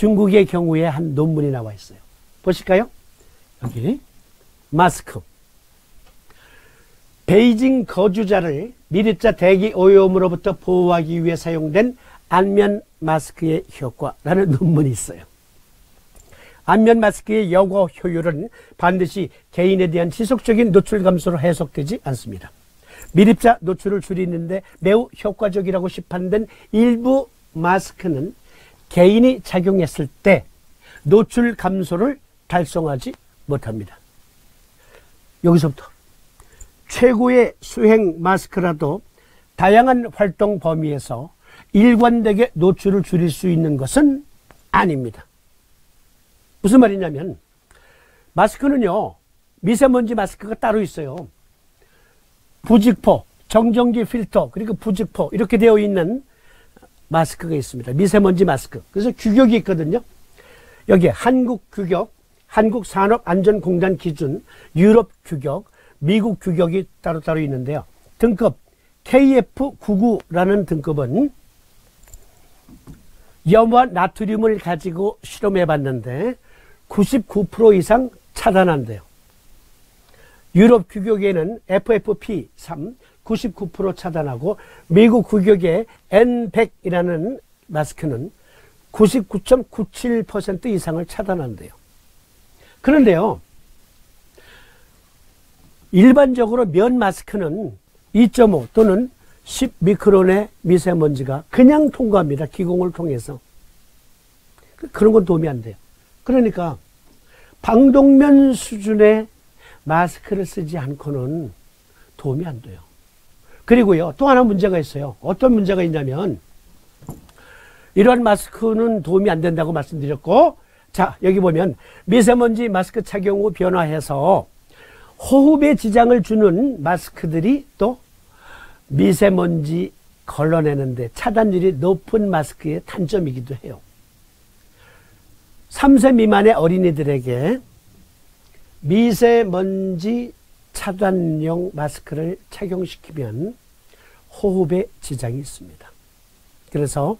중국의 경우에 한 논문이 나와 있어요. 보실까요? 여기 마스크. 베이징 거주자를 미립자 대기 오염으로부터 보호하기 위해 사용된 안면 마스크의 효과라는 논문이 있어요. 안면 마스크의 여과 효율은 반드시 개인에 대한 지속적인 노출 감소로 해석되지 않습니다. 미립자 노출을 줄이는데 매우 효과적이라고 시판된 일부 마스크는 개인이 착용했을 때 노출 감소를 달성하지 못합니다. 여기서부터 최고의 수행 마스크라도 다양한 활동 범위에서 일관되게 노출을 줄일 수 있는 것은 아닙니다. 무슨 말이냐면 마스크는요 미세먼지 마스크가 따로 있어요. 부직포, 정전기 필터, 그리고 부직포 이렇게 되어 있는 마스크가 있습니다. 미세먼지 마스크. 그래서 규격이 있거든요. 여기에 한국 규격, 한국 산업안전공단 기준, 유럽 규격, 미국 규격이 따로따로 있는데요. 등급 KF99라는 등급은 염화 나트륨을 가지고 실험해 봤는데 99% 이상 차단한대요. 유럽 규격에는 FFP3 99% 차단하고 미국 규격의 N100이라는 마스크는 99.97% 이상을 차단한대요. 그런데요. 일반적으로 면 마스크는 2.5 또는 10 미크론의 미세먼지가 그냥 통과합니다. 기공을 통해서. 그런 건 도움이 안 돼요. 그러니까 방독면 수준의 마스크를 쓰지 않고는 도움이 안 돼요. 그리고요, 또 하나 문제가 있어요. 어떤 문제가 있냐면, 이러한 마스크는 도움이 안 된다고 말씀드렸고, 자, 여기 보면 미세먼지 마스크 착용 후 변화해서 호흡에 지장을 주는 마스크들이 또 미세먼지 걸러내는데 차단율이 높은 마스크의 단점이기도 해요. 3세 미만의 어린이들에게 미세먼지 차단용 마스크를 착용시키면 호흡에 지장이 있습니다. 그래서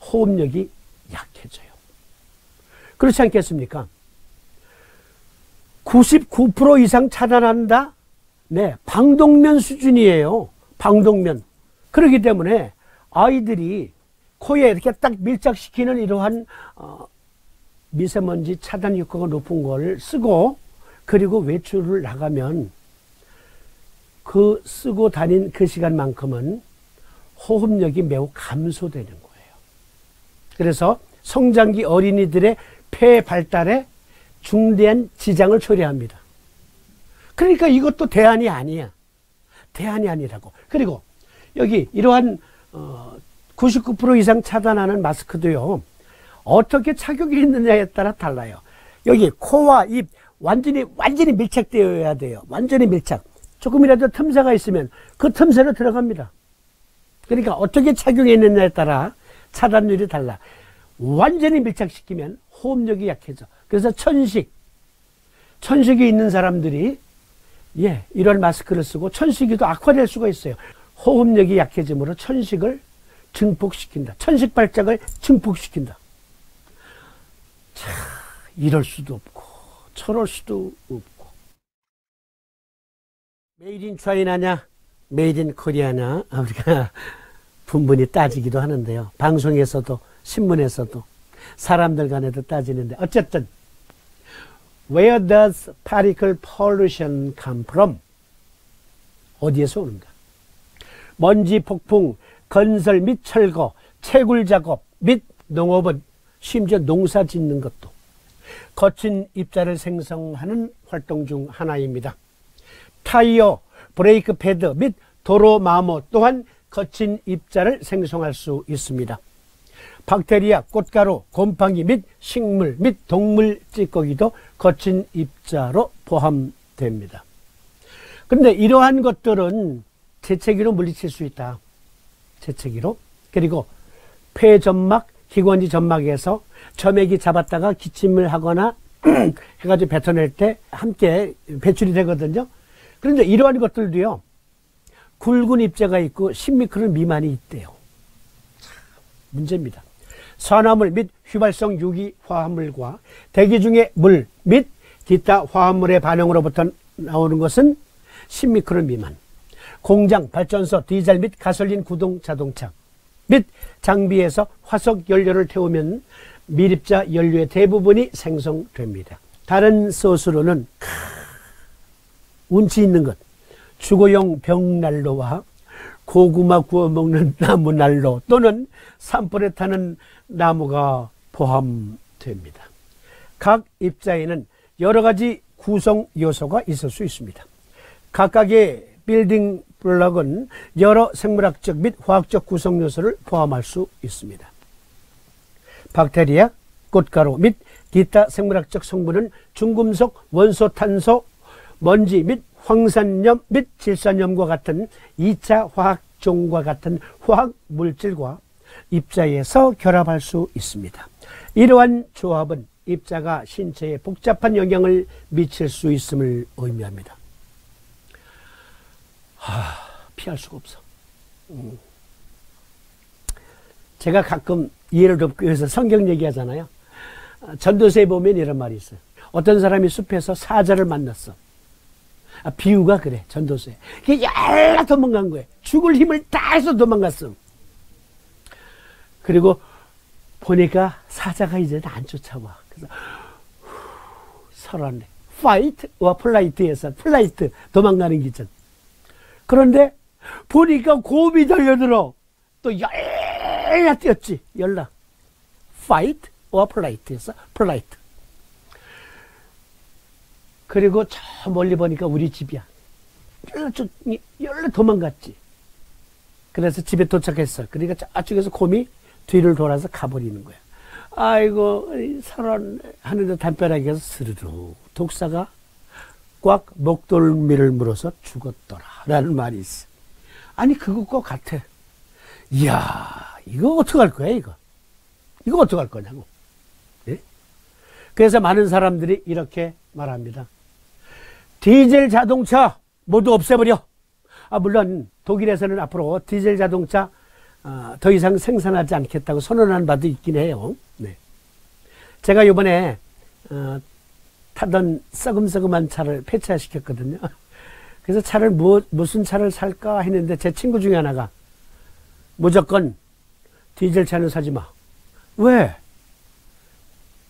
호흡력이 약해져요. 그렇지 않겠습니까? 99% 이상 차단한다? 네, 방독면 수준이에요. 방독면. 그렇기 때문에 아이들이 코에 이렇게 딱 밀착시키는 이러한 어, 미세먼지 차단 효과가 높은 걸 쓰고 그리고 외출을 나가면 그 쓰고 다닌 그 시간만큼은 호흡력이 매우 감소되는 거예요. 그래서 성장기 어린이들의 폐 발달에 중대한 지장을 초래합니다. 그러니까 이것도 대안이 아니야. 대안이 아니라고. 그리고 여기 이러한 어, 99% 이상 차단하는 마스크도요. 어떻게 착용이 있느냐에 따라 달라요. 여기 코와 입 완전히 완전히 밀착되어야 돼요. 완전히 밀착. 조금이라도 틈새가 있으면 그 틈새로 들어갑니다. 그러니까 어떻게 착용했느냐에 따라 차단율이 달라. 완전히 밀착시키면 호흡력이 약해져. 그래서 천식, 천식이 있는 사람들이 예, 이런 마스크를 쓰고 천식이도 악화될 수가 있어요. 호흡력이 약해지므로 천식을 증폭시킨다. 천식 발작을 증폭시킨다. 차, 이럴 수도 없고, 저럴 수도 없고. 메이드 인 차이나냐, 메이드 인 코리아냐, 우리가 분분히 따지기도 하는데요. 방송에서도, 신문에서도, 사람들 간에도 따지는데, 어쨌든, Where does particle pollution come from? 어디에서 오는가? 먼지 폭풍, 건설 및 철거, 채굴 작업 및 농업은 심지어 농사 짓는 것도 거친 입자를 생성하는 활동 중 하나입니다. 타이어, 브레이크 패드 및 도로 마모 또한 거친 입자를 생성할 수 있습니다. 박테리아, 꽃가루, 곰팡이 및 식물 및 동물 찌꺼기도 거친 입자로 포함됩니다. 그런데 이러한 것들은 재채기로 물리칠 수 있다. 재채기로. 그리고 폐점막, 기관지 점막에서 점액이 잡았다가 기침을 하거나 해가지고 뱉어낼 때 함께 배출이 되거든요. 그런데 이러한 것들도요, 굵은 입자가 있고 10미크론 미만이 있대요. 문제입니다. 산화물 및 휘발성 유기 화합물과 대기 중의 물 및 기타 화합물의 반응으로부터 나오는 것은 10미크론 미만. 공장, 발전소, 디젤 및 가솔린 구동 자동차 및 장비에서 화석 연료를 태우면 미립자 연료의 대부분이 생성됩니다. 다른 소스로는 운치 있는 것, 주거용 벽난로와 고구마 구워 먹는 나무 난로 또는 산불에 타는 나무가 포함됩니다. 각 입자에는 여러 가지 구성 요소가 있을 수 있습니다. 각각의 빌딩 블럭은 여러 생물학적 및 화학적 구성 요소를 포함할 수 있습니다. 박테리아, 꽃가루 및 기타 생물학적 성분은 중금속, 원소, 탄소, 먼지 및 황산염 및 질산염과 같은 2차 화학종과 같은 화학 물질과 입자에서 결합할 수 있습니다. 이러한 조합은 입자가 신체에 복잡한 영향을 미칠 수 있음을 의미합니다. 하, 피할 수가 없어. 음. 제가 가끔 이해를 돕기 위해서 성경 얘기하잖아요. 전도서에 보면 이런 말이 있어요. 어떤 사람이 숲에서 사자를 만났어. 아, 비유가 그래, 전도서에. 그게 열라 도망간 거예요. 죽을 힘을 다해서 도망갔어. 그리고 보니까 사자가 이제는 안 쫓아와. 그래서 설하네. 파이트와 플라이트에서 플라이트 도망가는 기전. 그런데 보니까 곰이 달려들어. 또 열라 뛰었지. 열라. 파이트와 플라이트에서 플라이트. 그리고 저 멀리 보니까 우리 집이야. 열라 도망갔지. 그래서 집에 도착했어. 그러니까 저쪽에서 곰이 뒤를 돌아서 가버리는 거야. 아이고, 살원 하는데 담벼락에서 스르르 독사가 꽉 목돌미를 물어서 죽었더라. 라는 말이 있어. 아니, 그것과 같아. 이야, 이거 어떡할 거야, 이거? 이거 어떡할 거냐고. 예? 그래서 많은 사람들이 이렇게 말합니다. 디젤 자동차 모두 없애버려. 아, 물론 독일에서는 앞으로 디젤 자동차 어, 더 이상 생산하지 않겠다고 선언한 바도 있긴 해요. 네. 제가 이번에 어, 타던 썩음썩음한 차를 폐차시켰거든요. 그래서 차를 뭐, 무슨 차를 살까 했는데 제 친구 중에 하나가 무조건 디젤 차는 사지 마. 왜?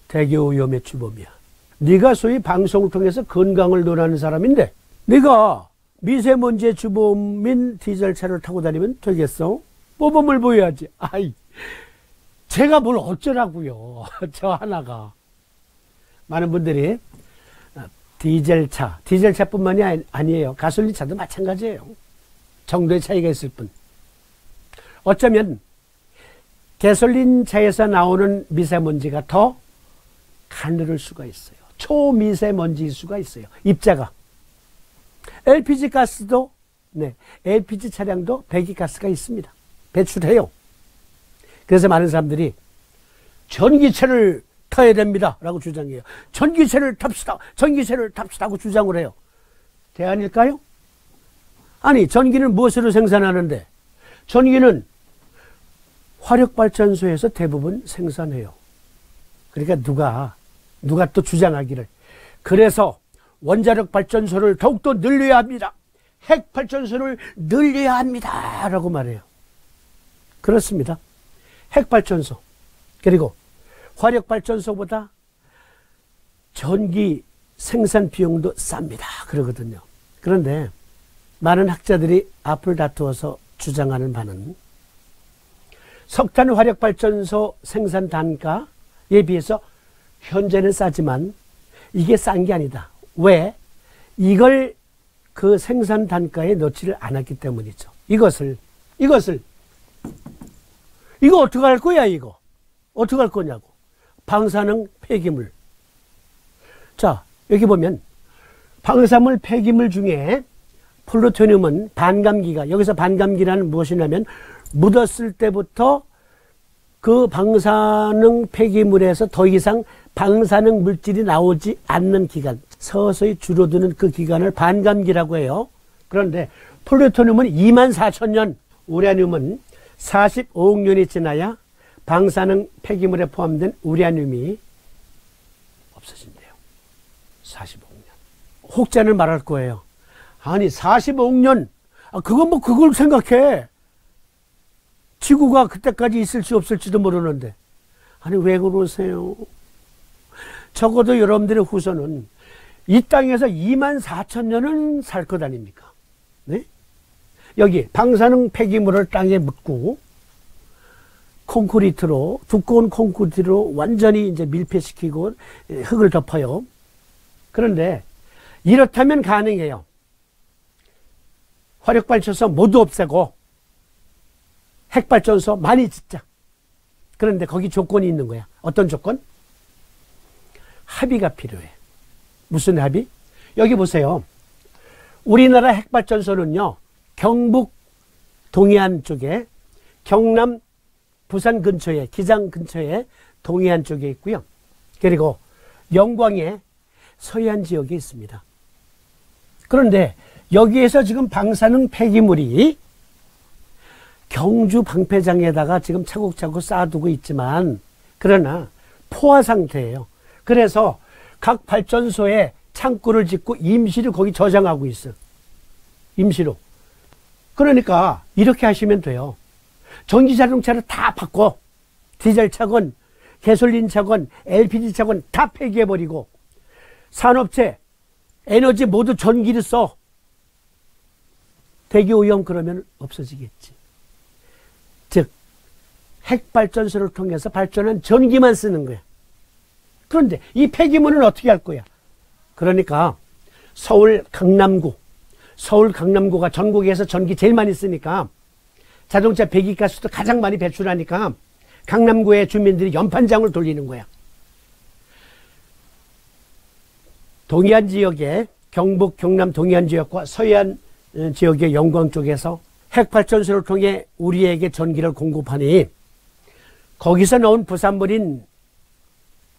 대기 오염의 주범이야. 네가 소위 방송을 통해서 건강을 논하는 사람인데 네가 미세먼지의 주범인 디젤 차를 타고 다니면 되겠어? 모범을 보여야지. 아이, 제가 뭘 어쩌라고요. 저 하나가. 많은 분들이 디젤차, 디젤차뿐만이 아니에요. 가솔린 차도 마찬가지예요. 정도의 차이가 있을 뿐. 어쩌면 가솔린 차에서 나오는 미세먼지가 더 가늘을 수가 있어요. 초미세먼지일 수가 있어요. 입자가. LPG 가스도, 네, LPG 차량도 배기가스가 있습니다. 배출해요. 그래서 많은 사람들이 전기차를 타야 됩니다. 라고 주장해요. 전기차를 탑시다. 전기차를 탑시다. 고 주장을 해요. 대안일까요? 아니, 전기는 무엇으로 생산하는데? 전기는 화력발전소에서 대부분 생산해요. 그러니까 누가, 누가 또 주장하기를. 그래서 원자력 발전소를 더욱더 늘려야 합니다. 핵 발전소를 늘려야 합니다. 라고 말해요. 그렇습니다. 핵 발전소, 그리고 화력 발전소보다 전기 생산 비용도 쌉니다. 그러거든요. 그런데 많은 학자들이 앞을 다투어서 주장하는 바는 석탄 화력 발전소 생산 단가에 비해서 현재는 싸지만 이게 싼 게 아니다. 왜? 이걸 그 생산 단가에 넣지를 않았기 때문이죠. 이것을, 이것을 이거 어떻게 할 거야, 이거? 어떻게 할 거냐고. 방사능 폐기물. 자, 여기 보면 방사물 폐기물 중에 플루토늄은 반감기가, 여기서 반감기라는 무엇이냐면 묻었을 때부터 그 방사능 폐기물에서 더 이상 방사능 물질이 나오지 않는 기간, 서서히 줄어드는 그 기간을 반감기라고 해요. 그런데 플루토늄은 2만 4천 년, 우라늄은 45억 년이 지나야 방사능 폐기물에 포함된 우라늄이 없어진대요. 45년. 혹자는 말할 거예요. 아니 45년 아, 그건 뭐 그걸 생각해. 지구가 그때까지 있을지 없을지도 모르는데. 아니 왜 그러세요? 적어도 여러분들의 후손은 이 땅에서 2만 4천 년은 살 것 아닙니까? 네? 여기 방사능 폐기물을 땅에 묻고 콘크리트로 두꺼운 콘크리트로 완전히 이제 밀폐시키고 흙을 덮어요. 그런데 이렇다면 가능해요. 화력 발전소 모두 없애고 핵발전소 많이 짓자. 그런데 거기 조건이 있는 거야. 어떤 조건? 합의가 필요해. 무슨 합의? 여기 보세요. 우리나라 핵발전소는요, 경북 동해안 쪽에 경남 부산 근처에 기장 근처에 동해안 쪽에 있고요. 그리고 영광의 서해안 지역에 있습니다. 그런데 여기에서 지금 방사능 폐기물이 경주 방패장에다가 지금 차곡차곡 쌓아두고 있지만 그러나 포화 상태예요. 그래서 각 발전소에 창고를 짓고 임시로 거기 저장하고 있어. 임시로. 그러니까 이렇게 하시면 돼요. 전기 자동차를 다 바꿔. 디젤 차건, 개솔린 차건, LPG 차건 다 폐기해버리고 산업체, 에너지 모두 전기를 써. 대기 오염 그러면 없어지겠지. 즉, 핵발전소를 통해서 발전한 전기만 쓰는 거야. 그런데 이 폐기물은 어떻게 할 거야? 그러니까 서울 강남구, 서울 강남구가 전국에서 전기 제일 많이 쓰니까 자동차 배기가스도 가장 많이 배출하니까 강남구의 주민들이 연판장을 돌리는 거야. 동해안 지역에 경북, 경남 동해안 지역과 서해안 어, 지역의 영광 쪽에서 핵발전소를 통해 우리에게 전기를 공급하니 거기서 나온 부산물인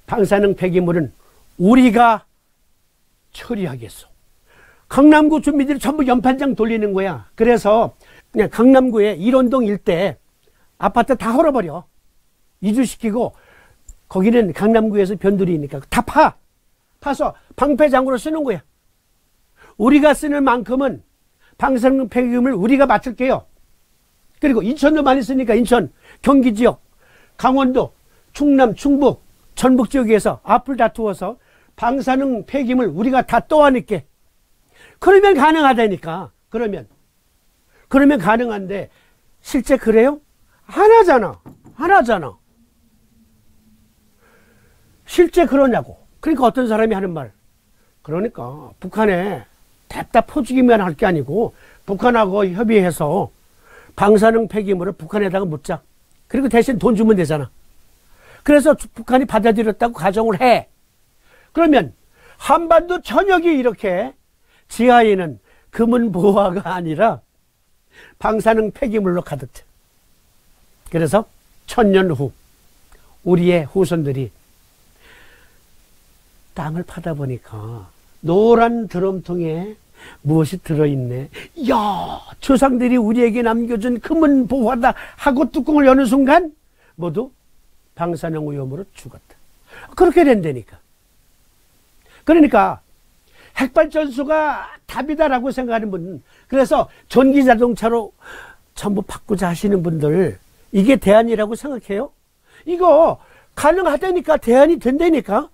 방사능 폐기물은 우리가 처리하겠소. 강남구 주민들이 전부 연판장 돌리는 거야. 그래서 그냥 강남구의 일원동 일대 아파트 다 헐어버려. 이주시키고 거기는 강남구에서 변두리니까 다 파. 파서 방패장으로 쓰는 거야. 우리가 쓰는 만큼은 방사능 폐기물을 우리가 맡을게요. 그리고 인천도 많이 쓰니까 인천, 경기 지역, 강원도, 충남, 충북, 전북 지역에서 앞을 다투어서 방사능 폐기물 우리가 다 떠안을게. 그러면 가능하다니까. 그러면. 그러면 가능한데 실제 그래요? 안 하잖아. 실제 그러냐고. 그러니까 어떤 사람이 하는 말. 그러니까 북한에 답다 퍼주기만 할 게 아니고 북한하고 협의해서 방사능 폐기물을 북한에다가 묻자. 그리고 대신 돈 주면 되잖아. 그래서 북한이 받아들였다고 가정을 해. 그러면 한반도 전역이 이렇게 지하에는 금은 보화가 아니라 방사능 폐기물로 가득 차. 그래서 천년 후 우리의 후손들이 땅을 파다 보니까 노란 드럼통에 무엇이 들어있네. 야, 조상들이 우리에게 남겨준 금은 보화다 하고 뚜껑을 여는 순간 모두 방사능 오염으로 죽었다. 그렇게 된다니까. 그러니까 핵발전소가 답이다라고 생각하는 분, 그래서 전기 자동차로 전부 바꾸자 하시는 분들, 이게 대안이라고 생각해요? 이거 가능하다니까, 대안이 된다니까?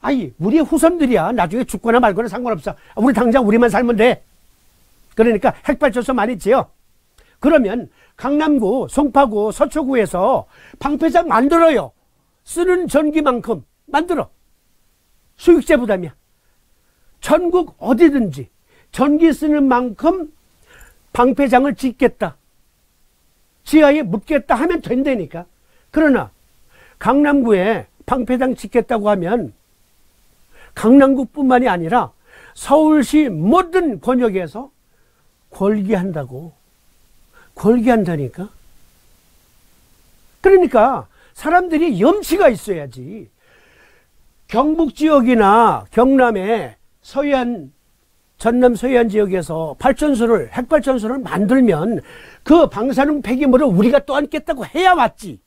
아니, 우리의 후손들이야. 나중에 죽거나 말거나 상관없어. 우리 당장 우리만 살면 돼. 그러니까 핵발전소 많이 지어. 그러면 강남구, 송파구, 서초구에서 방패장 만들어요. 쓰는 전기만큼 만들어. 수익제 부담이야. 전국 어디든지 전기 쓰는 만큼 방패장을 짓겠다. 지하에 묻겠다 하면 된다니까. 그러나 강남구에 방패장 짓겠다고 하면 강남구뿐만이 아니라 서울시 모든 권역에서 권기한다고. 권기한다니까. 그러니까 사람들이 염치가 있어야지. 경북 지역이나 경남에 서해안 전남 서해안 지역에서 발전소를 핵발전소를 만들면 그 방사능 폐기물을 우리가 또 안겠다고 해야 맞지.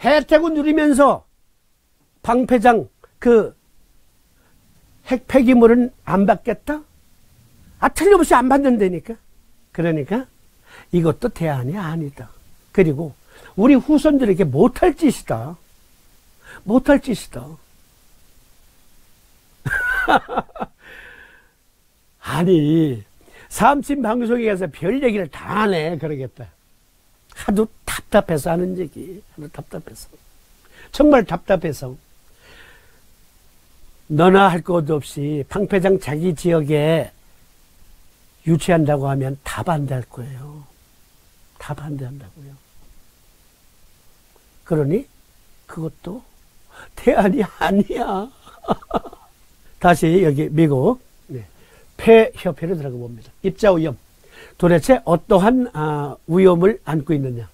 혜택을 누리면서 방패장 그 핵 폐기물은 안 받겠다? 아, 틀림없이 안 받는다니까. 그러니까 이것도 대안이 아니다. 그리고 우리 후손들에게 못할 짓이다. 못할 짓이다. 아니, 삼신 방송에 가서 별 얘기를 다 하네, 그러겠다. 하도 답답해서 하는 얘기. 하도 답답해서. 정말 답답해서. 너나 할 것 없이 방패장 자기 지역에 유치한다고 하면 다 반대할 거예요. 다 반대한다고요. 그러니 그것도 대안이 아니야. 다시 여기 미국 네. 폐협회로 들어가 봅니다. 입자 위험. 도대체 어떠한 아, 위험을 안고 있느냐?